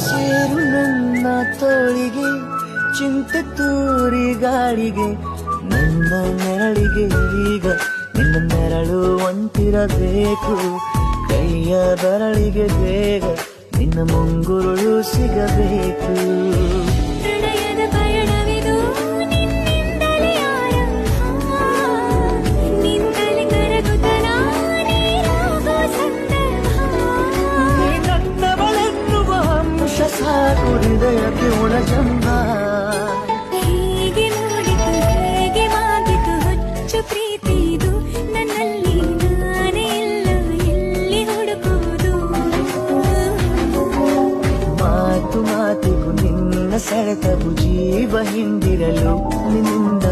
ಸೇರು ನನ್ನ ತೋಳಿಗೆ, ಚಿಂತೆ ತೂರಿ ಗಾಳಿಗೆ, ನನ್ನ ನೆರಳಿಗೆ ಈಗ ನಿನ್ನ ನೆರಳು ಒಂಟಿರಬೇಕು ಕೈಯ ಬೆರಳಿಗೆ ಬೇಗ ನಿನ್ನ ಮುಂಗುರುಳು ಸಿಗಬೇಕು. ಸಾಕು ಹೃದಯಕ್ಕೆ ಒಳಜಂಬ ಹೀಗೆ ನೋಡಿತು ಹೇಗೆ ಮಾಗಿತು ಹುಚ್ಚು ಪ್ರೀತಿದು ನನ್ನಲ್ಲಿ ನಾನೇ ಇಲ್ಲ ಎಲ್ಲಿ ಹುಡುಕುವುದು? ಮಾತು ಮಾತಿಗೂ ನಿನ್ನ ಸೆಳೆತವು ಜೀವ ಹಿಂದಿರಲು ನಿನ್ನಿಂದ